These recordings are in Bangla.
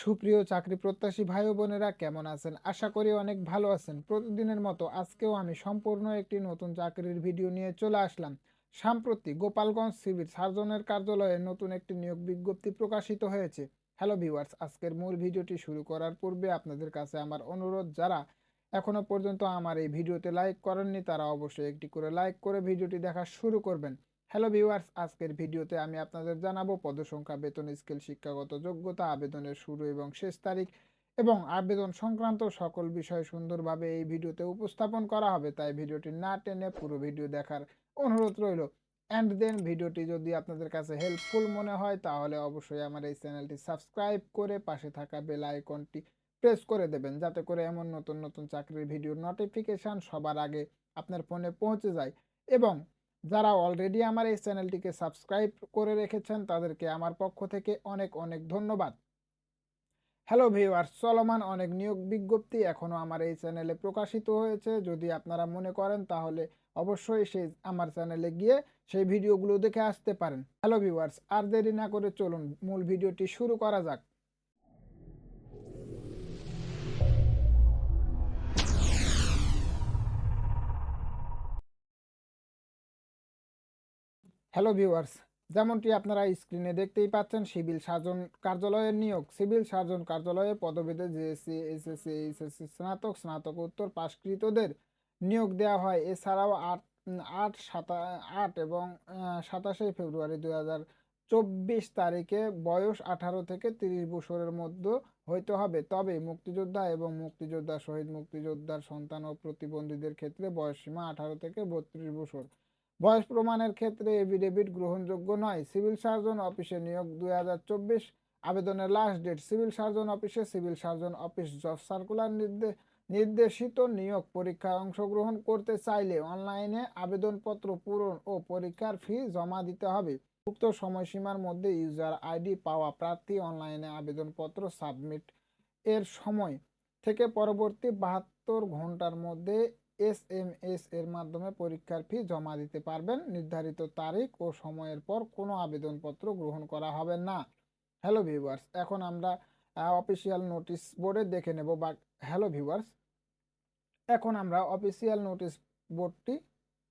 সুপ্রিয় চাকরি প্রত্যাশী ভাই বোনেরা, কেমন আছেন? আশা করি অনেক ভালো আছেন। প্রতিদিনের মতো আজকেও আমি সম্পূর্ণ একটি নতুন চাকরির ভিডিও নিয়ে চলে আসলাম। সাম্প্রতি গোপালগঞ্জ সিভিল সার্জনের কার্যালয়ে নতুন একটি নিয়োগ বিজ্ঞপ্তি প্রকাশিত হয়েছে। হ্যালো ভিউয়ার্স, আজকের মূল ভিডিওটি শুরু করার পূর্বে আপনাদের কাছে আমার অনুরোধ, যারা এখনও পর্যন্ত আমার এই ভিডিওতে লাইক করেননি, তারা অবশ্যই একটি করে লাইক করে ভিডিওটি দেখা শুরু করবেন। হ্যালো ভিউয়ার্স আজকের ভিডিওতে আমি আপনাদের জানাব পদসংখ্যা, বেতন স্কেল, শিক্ষাগত যোগ্যতা, আবেদনের শুরু এবং শেষ তারিখ এবং আবেদন সংক্রান্ত সকল বিষয় সুন্দরভাবে এই ভিডিওতে উপস্থাপন করা হবে। তাই ভিডিওটি না টেনে পুরো ভিডিও দেখার অনুরোধ রইল। অ্যান্ড দেন ভিডিওটি যদি আপনাদের কাছে হেল্পফুল মনে হয়, তাহলে অবশ্যই আমার এই চ্যানেলটি সাবস্ক্রাইব করে পাশে থাকা বেল আইকনটি প্রেস করে দেবেন, যাতে করে এমন নতুন নতুন চাকরির ভিডিওর নোটিফিকেশান সবার আগে আপনার ফোনে পৌঁছে যায়। এবং যারা অলরেডি আমার এই চ্যানেলটিকে সাবস্ক্রাইব করে রেখেছেন, তাদেরকে আমার পক্ষ থেকে অনেক অনেক ধন্যবাদ। হ্যালো ভিউয়ার্স চলমান অনেক নিয়োগ বিজ্ঞপ্তি এখনও আমার এই চ্যানেলে প্রকাশিত হয়েছে। যদি আপনারা মনে করেন, তাহলে অবশ্যই সেই আমার চ্যানেলে গিয়ে সেই ভিডিওগুলো দেখে আসতে পারেন। হ্যালো ভিউয়ার্স আর দেরি না করে চলুন, মূল ভিডিওটি শুরু করা যাক। হ্যালো ভিউয়ার্স যেমনটি আপনারা স্ক্রিনে দেখতেই পাচ্ছেন, সিভিল সার্জন কার্যালয়ের নিয়োগ। সিভিল সার্জন কার্যালয়ে পদবিতে জেএসসি এসএসসি এইচএসসি স্নাতক, স্নাতকোত্তর পাশকৃতদের নিয়োগ দেওয়া হয়। এছাড়াও আট আট সাতা, আট এবং সাতাশে ফেব্রুয়ারি দুই হাজার চব্বিশ তারিখে বয়স আঠারো থেকে তিরিশ বছরের মধ্যে হইতে হবে। তবে মুক্তিযোদ্ধা এবং মুক্তিযোদ্ধা শহীদ মুক্তিযোদ্ধার সন্তান ও প্রতিবন্ধীদের ক্ষেত্রে বয়সসীমা আঠারো থেকে বত্রিশ বছর। বয়স প্রমাণের ক্ষেত্রে এফিডেভিট গ্রহণযোগ্য নয়। সিভিল সার্জন অফিসে নিয়োগ দু হাজার চব্বিশ। আবেদনের লাস্ট ডেট সিভিল সার্জন অফিসে civil surgeon office job circular নির্দেশ নির্দেশিত নিয়োগ পরীক্ষায় অংশগ্রহণ করতে চাইলে অনলাইনে আবেদনপত্র পূরণ ও পরীক্ষার ফি জমা দিতে হবে। উক্ত সময়সীমার মধ্যে ইউজার আইডি পাওয়া প্রার্থী অনলাইনে আবেদনপত্র সাবমিট এর সময় থেকে পরবর্তী বাহাত্তর ঘণ্টার মধ্যে এস এম এস এর মাধ্যমে পরীক্ষার ফি জমা দিতে পারবেন। নির্ধারিত তারিখ ও সময়ের পর কোনো আবেদনপত্র গ্রহণ করা হবে না। হ্যালো ভিউয়ার্স এখন আমরা অফিসিয়াল নোটিশ বোর্ডে দেখে নেব বা হ্যালো ভিউয়ার্স এখন আমরা অফিসিয়াল নোটিশ বোর্ডটি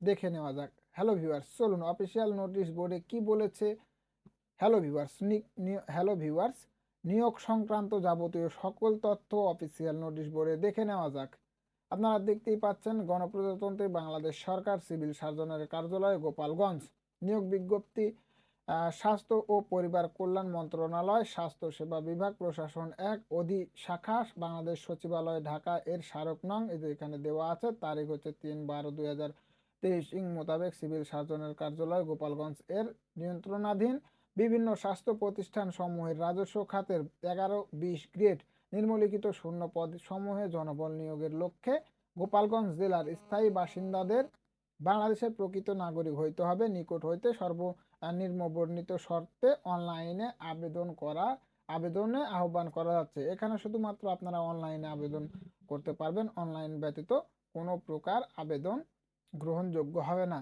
দেখে নেওয়া যাক। হ্যালো ভিউয়ার্স চলুন অফিসিয়াল নোটিশ বোর্ডে কি বলেছে? হ্যালো ভিউয়ার্স হ্যালো ভিউয়ার্স নিয়োগ সংক্রান্ত যাবতীয় সকল তথ্য অফিসিয়াল নোটিশ বোর্ডে দেখে নেওয়া যাক। আপনারা দেখতেই পাচ্ছেন গণপ্রজাতন্ত্রী বাংলাদেশ সরকার, সিভিল সার্জনের কার্যালয়, গোপালগঞ্জ। নিয়োগ বিজ্ঞপ্তি স্বাস্থ্য ও পরিবার কল্যাণ মন্ত্রণালয়, স্বাস্থ্য সেবা বিভাগ, প্রশাসন এক, অধি শাখা, বাংলাদেশ সচিবালয়, ঢাকা এর স্মারক নং এখানে দেওয়া আছে, তারিখ হচ্ছে তিন বারো দুই হাজার তেইশ ইং মোতাবেক সিভিল সার্জনের কার্যালয়, গোপালগঞ্জ এর নিয়ন্ত্রণাধীন। বিভিন্ন স্বাস্থ্য প্রতিষ্ঠান সমূহের রাজস্ব খাতের এগারো, বিশ গ্রেড নিম্নলিখিত শূন্য পদ সমূহে জনবল নিয়োগের লক্ষ্যে গোপালগঞ্জ জেলার স্থায়ী বাসিন্দাদের বাংলাদেশের প্রকৃত নাগরিক হইতে হবে, নিকট হইতে সর্ব নির্মবর্ণিত শর্তে অনলাইনে আবেদন করা, আবেদনে আহ্বান করা যাচ্ছে। এখানে শুধুমাত্র আপনারা অনলাইনে আবেদন করতে পারবেন, অনলাইন ব্যতীত কোনো প্রকার আবেদন গ্রহণযোগ্য হবে না।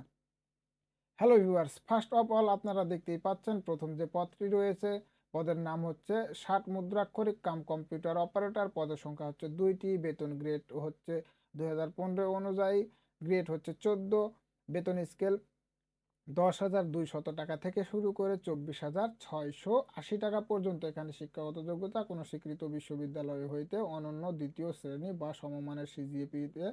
Hello viewers first of all আপনারা দেখতেই পাচ্ছেন প্রথম যে পদটি রয়েছে পদের নাম হচ্ছে ষাট মুদ্রাক্ষরিক কাম কম্পিউটার অপারেটর। পদের সংখ্যা হচ্ছে দুইটি, বেতন গ্রেড হচ্ছে দুই হাজার পনেরো অনুযায়ী, গ্রেড হচ্ছে চোদ্দ, বেতন স্কেল দশ হাজার দুইশত টাকা থেকে শুরু করে চব্বিশ হাজার ছয়শো আশি টাকা পর্যন্ত। এখানে শিক্ষাগত যোগ্যতা, কোনো স্বীকৃত বিশ্ববিদ্যালয় হইতে অনন্য দ্বিতীয় শ্রেণি বা সমমানের সিজিএপিতে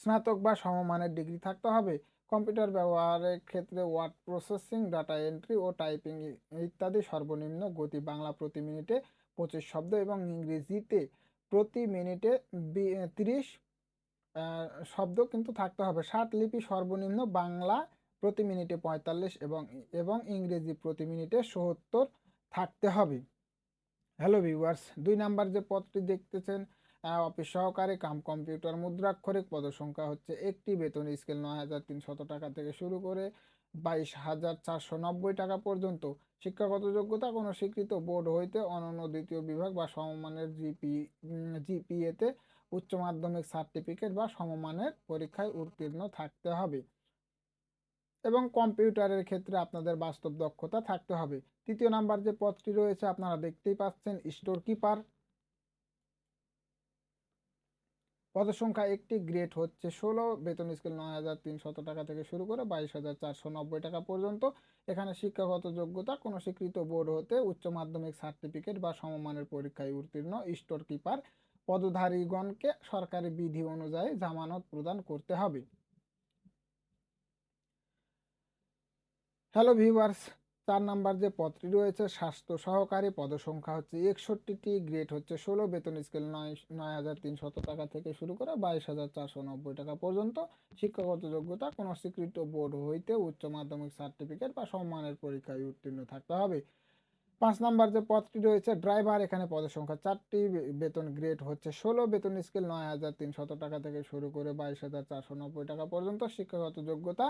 স্নাতক বা সমমানের ডিগ্রি থাকতে হবে। কম্পিউটার ব্যবহারের ক্ষেত্রে ওয়ার্ড প্রসেসিং, ডাটা এন্ট্রি ও টাইপিং ইত্যাদি সর্বনিম্ন গতি বাংলা প্রতি মিনিটে পঁচিশ শব্দ এবং ইংরেজিতে প্রতি মিনিটে তিরিশ শব্দ কিন্তু থাকতে হবে। ষাট লিপি সর্বনিম্ন বাংলা প্রতি মিনিটে পঁয়তাল্লিশ এবং এবং ইংরেজি প্রতি মিনিটে সত্তর থাকতে হবে। হ্যালো ভিউয়ার্স দুই নাম্বার যে পদটি দেখতেছেন অফিস সহকারী কাম কম্পিউটার মুদ্রাক্ষরিক পদসংখ্যা হচ্ছে একটি। বেতন স্কেল নয় হাজার তিনশত টাকা থেকে শুরু করে বাইশ হাজার চারশো নব্বই টাকা পর্যন্ত। শিক্ষাগত যোগ্যতা কোনো স্বীকৃত বোর্ড হইতে অনন্য দ্বিতীয় বিভাগ বা সমমানের জিপি জিপিএতে উচ্চ মাধ্যমিক সার্টিফিকেট বা সমমানের পরীক্ষায় উত্তীর্ণ থাকতে হবে। এবং কম্পিউটারের ক্ষেত্রে আপনাদের বাস্তব দক্ষতা থাকতে হবে। তৃতীয় নাম্বার যে পদটি রয়েছে আপনারা দেখতেই পাচ্ছেন স্টোর কিপার পদসংখ্যা একটি গ্রেড হচ্ছে ষোলো, বেতন স্কেল নয় হাজার তিনশত টাকা থেকে শুরু করে বাইশ হাজার চারশো নব্বই টাকা পর্যন্ত। এখানে শিক্ষাগত যোগ্যতা, কোনো স্বীকৃত বোর্ড হতে উচ্চ মাধ্যমিক সার্টিফিকেট বা সমমানের পরীক্ষায় উত্তীর্ণ, স্টোর কিপার। পদধারীগণকে সরকারি বিধি অনুযায়ী জামানত প্রদান করতে হবে। হ্যালো ভিউয়ার্স চার নাম্বার যে পদটি রয়েছে, স্বাস্থ্য সহকারী পদসংখ্যা হচ্ছে একষট্টিটি, গ্রেড হচ্ছে ষোলো, বেতন স্কেল নয় নয় হাজার তিনশত টাকা থেকে শুরু করে বাইশ হাজার চারশো নব্বই টাকা পর্যন্ত। শিক্ষাগত যোগ্যতা, কোনো স্বীকৃত বোর্ড হইতে উচ্চ মাধ্যমিক সার্টিফিকেট বা সম্মানের পরীক্ষায় উত্তীর্ণ থাকতে হবে। পাঁচ নাম্বার যে পদটি রয়েছে, ড্রাইভার, এখানে পদের সংখ্যা চারটি, বেতন গ্রেড হচ্ছে ষোলো, বেতন স্কেল নয় হাজার তিনশত টাকা থেকে শুরু করে বাইশ হাজার চারশো নব্বই টাকা পর্যন্ত। শিক্ষাগত যোগ্যতা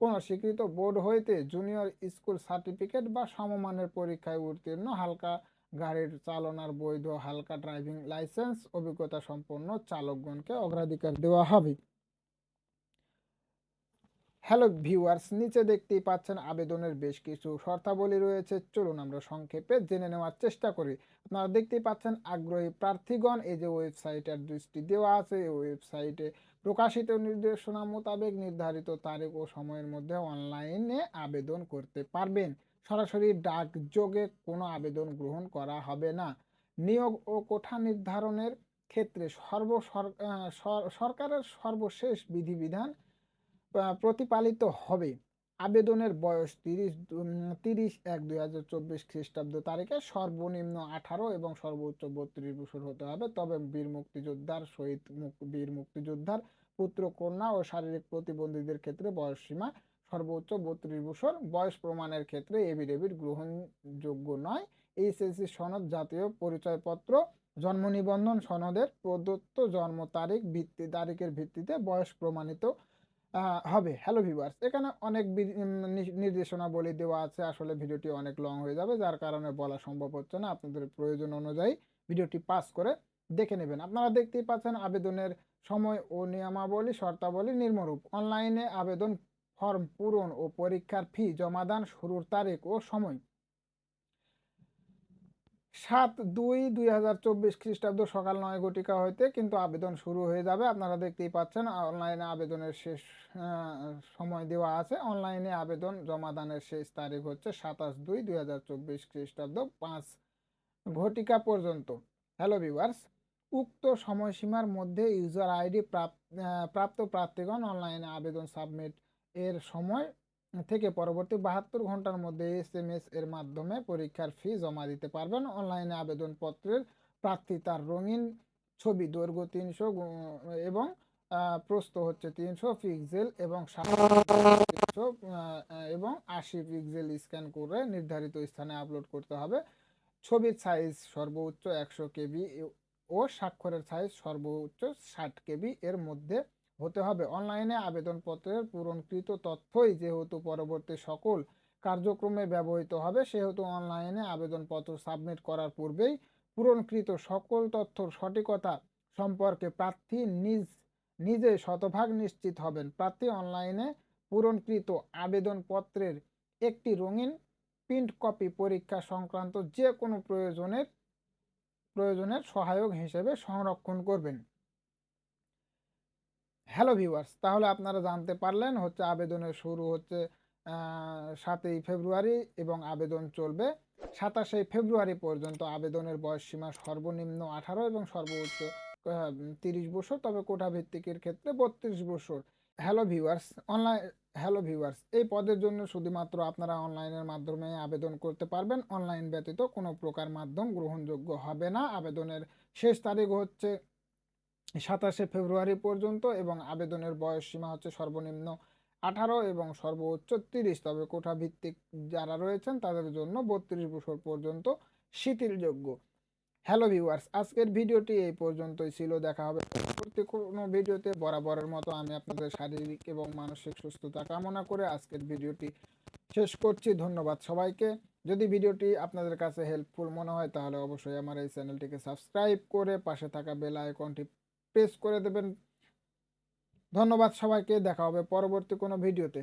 কোন স্বীকৃত বোর্ড হইতে জুনিয়র স্কুল সার্টিফিকেট বা সমমানের পরীক্ষায় উত্তীর্ণ, হালকা গাড়ির চালনার বৈধ, হালকা ড্রাইভিং লাইসেন্স, অভিজ্ঞতা সম্পন্ন চালকগণকে অগ্রাধিকার দেওয়া হবে। হ্যালো ভিউয়ার্স, নিচে দেখতেই পাচ্ছেন আবেদনের বেশ কিছু শর্তাবলী রয়েছে। চলুন আমরা সংক্ষেপে জেনে নেওয়ার চেষ্টা করি। আপনারা দেখতেই পাচ্ছেন, আগ্রহী প্রার্থীগণ, এই যে ওয়েবসাইটের দৃষ্টি দেওয়া আছে, এই ওয়েবসাইটে প্রকাশিত নির্দেশনা মোতাবেক নির্ধারিত তারিখ ও সময়ের মধ্যে অনলাইনে আবেদন করতে পারবেন। সরাসরি ডাকযোগে কোনো আবেদন গ্রহণ করা হবে না। নিয়োগ ও কোঠা নির্ধারণের ক্ষেত্রে সর্ব সর- সরকারের সর্বশেষ বিধিবিধান প্রতিপালিত হবে। আবেদনের বয়স তিরিশ তিরিশ এক দুই হাজার চব্বিশ খ্রিস্টাব্দ তারিখে সর্বনিম্ন আঠারো এবং সর্বোচ্চ বত্রিশ বছর হতে হবে। তবে বীর মুক্তিযোদ্ধার শহীদ বীর মুক্তিযোদ্ধার পুত্র, কন্যা ও শারীরিক প্রতিবন্ধীদের ক্ষেত্রে বয়স সীমা সর্বোচ্চ বত্রিশ বছর। বয়স প্রমাণের ক্ষেত্রে এভিডেভিট গ্রহণযোগ্য নয়। এইচএসসি সনদ, জাতীয় পরিচয়পত্র, জন্ম নিবন্ধন সনদের প্রদত্ত জন্ম তারিখ, ভিত্তি, তারিখের ভিত্তিতে বয়স প্রমাণিত হবে। হ্যালো ভিউয়ার্স এখানে অনেক বি- উম, নি- নির্দেশনাবলী দেওয়া আছে। আসলে ভিডিওটি অনেক লং হয়ে যাবে যার কারণে বলা সম্ভব হচ্ছে না। আপনাদের প্রয়োজন অনুযায়ী ভিডিওটি পাস করে দেখে নেবেন। আপনারা দেখতেই পাচ্ছেন আবেদনের সময় ও নিয়মাবলী শর্তাবলী নির্মরূপ অনলাইনে আবেদন ফর্ম পূরণ ও পরীক্ষার ফি জমাদান শুরুর তারিখ ও সময়। সাত দুই দুই হাজার চব্বিশ খ্রিস্টাব্দ সকাল নয় ঘটিকা হইতে কিন্তু আবেদন শুরু হয়ে যাবে। আপনারা দেখতেই পাচ্ছেন, অনলাইনে আবেদনের শেষ সময় দেওয়া আছে। অনলাইনে আবেদন জমাদানের শেষ তারিখ হচ্ছে সাতাশ দুই দুই হাজার চব্বিশ খ্রিস্টাব্দ পাঁচ ঘটিকা পর্যন্ত। হ্যালো ভিউয়ার্স উক্ত সময়সীমার মধ্যে ইউজার আইডি প্রাপ্ত প্রাপ্ত প্রার্থীগণ অনলাইনে আবেদন সাবমিট এর সময় থেকে পরবর্তী বাহাত্তর ঘণ্টার মধ্যে এস এম এস এর মাধ্যমে পরীক্ষার ফি জমা দিতে পারবেন। অনলাইনে আবেদনপত্রের প্রার্থী তার রঙিন ছবি দৈর্ঘ্য তিনশো এবং আহ, প্রস্থ হচ্ছে তিনশো পিক্সেল এবং তিনশো এবং আশি পিক্সেল স্ক্যান করে নির্ধারিত স্থানে আপলোড করতে হবে। ছবির সাইজ সর্বোচ্চ একশো কেবি ও স্বাক্ষরের সাইজ সর্বোচ্চ ষাট কেবি এর মধ্যে হতে হবে। অনলাইনে আবেদনপত্রের পূরণকৃত তথ্যই যেহেতু পরবর্তী সকল কার্যক্রমে ব্যবহৃত হবে, সেহেতু অনলাইনে আবেদনপত্র সাবমিট করার পূর্বেই পূরণকৃত সকল তথ্যর সঠিকতা সম্পর্কে প্রার্থী নিজ, নিজে শতভাগ নিশ্চিত হবেন। প্রার্থী অনলাইনে পূরণকৃত আবেদনপত্রের একটি রঙিন প্রিন্ট কপি পরীক্ষা সংক্রান্ত যে কোনো প্রয়োজনের প্রয়োজনের সহায়ক হিসেবে সংরক্ষণ করবেন। হ্যালো ভিউয়ার্স তাহলে আপনারা জানতে পারলেন হচ্ছে আবেদনের শুরু হচ্ছে সাতই ফেব্রুয়ারি এবং আবেদন চলবে সাতাশে ফেব্রুয়ারি পর্যন্ত। আবেদনের বয়স সীমা সর্বনিম্ন আঠারো এবং সর্বোচ্চ তিরিশ বছর, তবে কোটা ভিত্তিকের ক্ষেত্রে বত্রিশ বছর। Hello viewers online hello viewers এই পদের জন্য শুধুমাত্র আপনারা অনলাইনের মাধ্যমে আবেদন করতে পারবেন। অনলাইন ব্যতীত কোনো প্রকার মাধ্যম গ্রহণযোগ্য হবে না। আবেদনের শেষ তারিখ হচ্ছে সাতাশে ফেব্রুয়ারি পর্যন্ত এবং আবেদনের বয়স সীমা হচ্ছে সর্বনিম্ন আঠারো এবং সর্বোচ্চ তিরিশ। তবে কোঠা ভিত্তিক যারা রয়েছেন, তাদের জন্য বত্রিশ বছর পর্যন্ত শিথিলযোগ্য। হ্যালো ভিউয়ার্স, আজকের ভিডিওটি এই পর্যন্তই ছিল। দেখা হবে পরবর্তী কোনো ভিডিওতে। বরাবরের মতো আমি আপনাদের শারীরিক এবং মানসিক সুস্থতা কামনা করে আজকের ভিডিওটি শেষ করছি। ধন্যবাদ সবাইকে। যদি ভিডিওটি আপনাদের কাছে হেল্পফুল মনে হয়, তাহলে অবশ্যই আমার এই চ্যানেলটিকে সাবস্ক্রাইব করে পাশে থাকা বেল আইকনটি প্রেস করে দেবেন। ধন্যবাদ সবাইকে দেখা হবে পরবর্তী কোনো ভিডিওতে।